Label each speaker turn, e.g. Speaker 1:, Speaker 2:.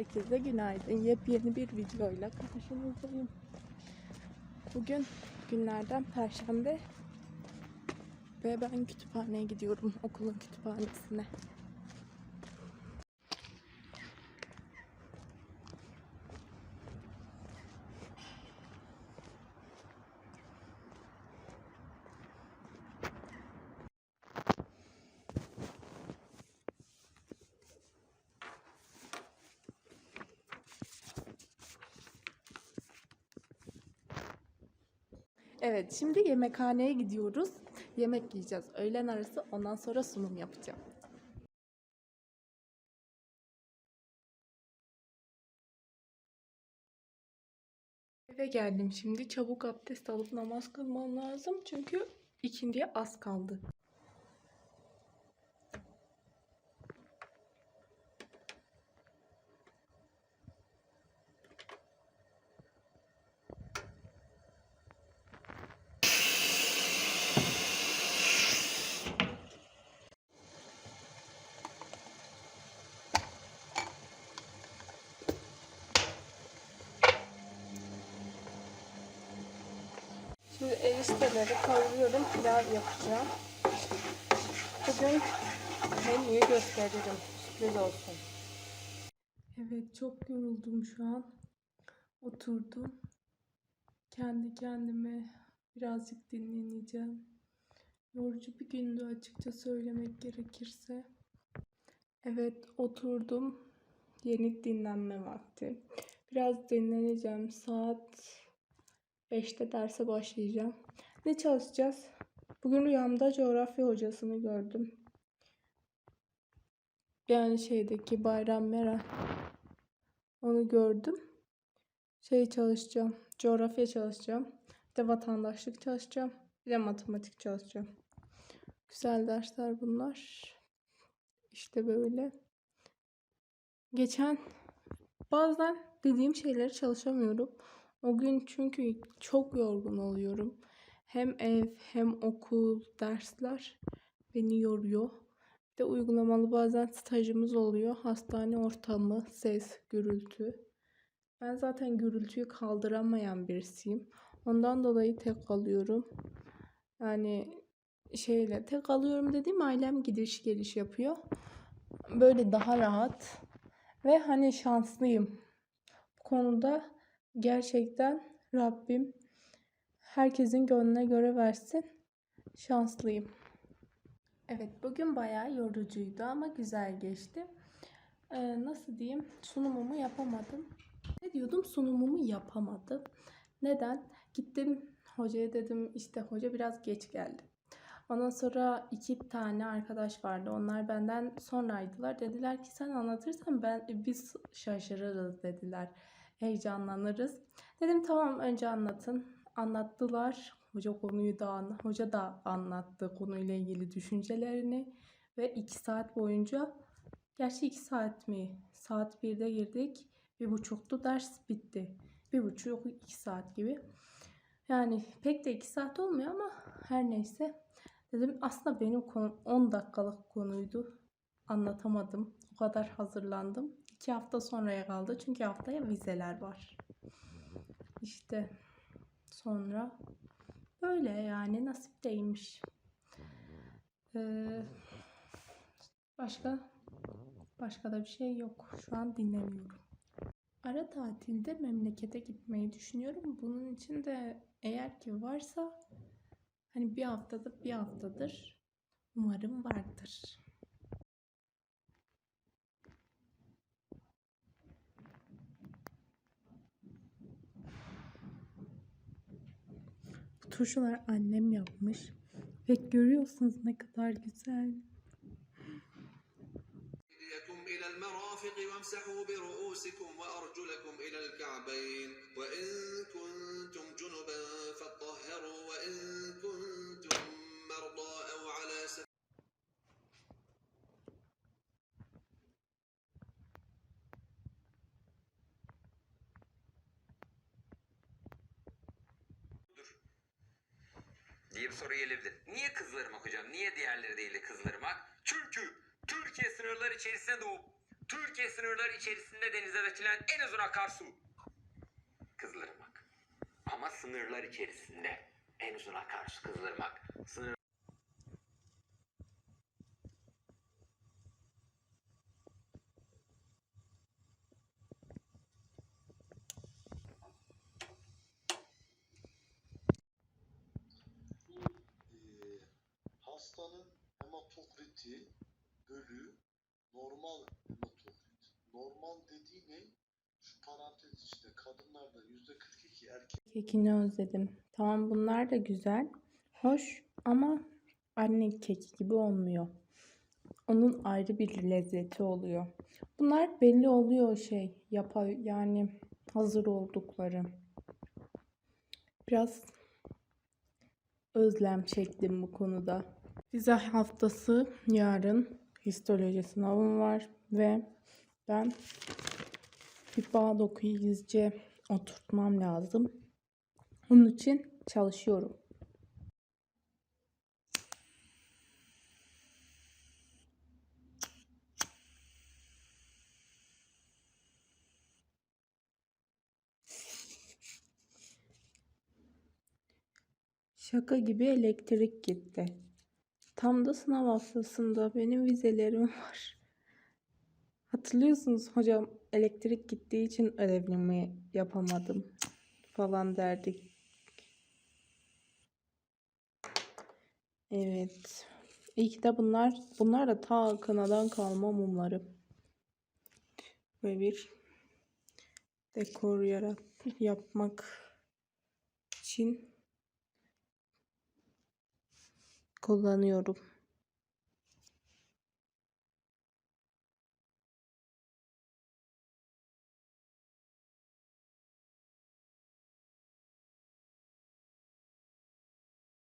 Speaker 1: Herkese günaydın. Yepyeni bir videoyla karşınızdayım. Bugün günlerden perşembe ve ben kütüphaneye gidiyorum. Okulun kütüphanesine. Evet, şimdi yemekhaneye gidiyoruz. Yemek yiyeceğiz. Öğlen arası ondan sonra sunum yapacağım. Eve geldim şimdi. Çabuk abdest alıp namaz kılmam lazım. Çünkü ikindiye az kaldı. Şimdi erişteleri kavuruyorum. Pilav yapacağım. Bugün menüyü gösteririm. Sürpriz olsun. Evet çok yoruldum şu an. Oturdum. Kendi kendime birazcık dinleneceğim. Yorucu bir gündü açıkça söylemek gerekirse. Evet oturdum. Yeni dinlenme vakti. Biraz dinleneceğim. Saat 5'te derse başlayacağım. Ne çalışacağız? Bugün rüyamda coğrafya hocasını gördüm. Yani şeydeki Bayram Meral. Onu gördüm. Şey çalışacağım. Coğrafya çalışacağım. Bir de vatandaşlık çalışacağım. Bir de matematik çalışacağım. Güzel dersler bunlar. İşte böyle. Geçen bazen dediğim şeyleri çalışamıyorum. O gün çünkü çok yorgun oluyorum. Hem ev hem okul, dersler beni yoruyor. Bir de uygulamalı bazen stajımız oluyor. Hastane ortamı, ses, gürültü. Ben zaten gürültüyü kaldıramayan birisiyim. Ondan dolayı tek kalıyorum. Yani şeyle tek kalıyorum dediğim ailem gidiş geliş yapıyor. Böyle daha rahat ve hani şanslıyım. Bu konuda gerçekten Rabbim herkesin gönlüne göre versin. Şanslıyım. Evet bugün bayağı yorucuydu ama güzel geçti. Ee, nasıl diyeyim? Sunumumu yapamadım. Ne diyordum? Sunumumu yapamadım. Neden? Gittim hocaya dedim işte hoca biraz geç geldi. Ondan sonra iki tane arkadaş vardı. Onlar benden sonraydılar. Dediler ki sen anlatırsan ben biz şaşırırız dediler heyecanlanırız. Dedim tamam önce anlatın. Anlattılar. Hoca konuyu da hoca da anlattı konuyla ilgili düşüncelerini ve iki saat boyunca gerçi iki saat mi? Saat 1'de girdik. Bir buçuktu ders bitti. Bir buçuk iki saat gibi. Yani pek de iki saat olmuyor ama her neyse. Dedim aslında benim konu 10 dakikalık konuydu. Anlatamadım. O kadar hazırlandım. İki hafta sonraya kaldı. Çünkü haftaya vizeler var. İşte sonra böyle yani nasip değilmiş. Ee, başka başka da bir şey yok. Şu an dinlemiyorum. Ara tatilde memlekete gitmeyi düşünüyorum. Bunun için de eğer ki varsa hani bir haftadır bir haftadır umarım vardır. turşular annem yapmış. Ve görüyorsunuz ne kadar güzel.
Speaker 2: أيديكم إلى المرافق وامسحوا برؤوسكم وأرجلكم إلى الكعبين وإن كنتم جنبا فاطهروا وإن
Speaker 3: diye bir soru gelebilir. Niye kızlarımak hocam? Niye diğerleri değil de kızlarımak? Çünkü Türkiye sınırları içerisinde doğup Türkiye sınırları içerisinde denize dökülen en uzun akarsu. Kızılırmak. Ama sınırlar içerisinde. En uzun akarsu Kızılırmak. Sınır
Speaker 4: hematokriti bölü normal hematokrit. Normal dediği ne? Şu parantez işte kadınlarda yüzde 42 erkek
Speaker 1: Kekini özledim. Tamam bunlar da güzel. Hoş ama anne keki gibi olmuyor. Onun ayrı bir lezzeti oluyor. Bunlar belli oluyor şey. Yapa yani hazır oldukları. Biraz özlem çektim bu konuda. Vize haftası yarın histoloji sınavım var ve ben bir bağ doku İngilizce oturtmam lazım. Onun için çalışıyorum. Şaka gibi elektrik gitti. Tam da sınav haftasında benim vizelerim var. Hatırlıyorsunuz hocam elektrik gittiği için ödevimi yapamadım falan derdik. Evet. İyi ki de bunlar bunlar da ta kanadan kalma mumlarım. Ve bir dekor yarat yapmak için kullanıyorum.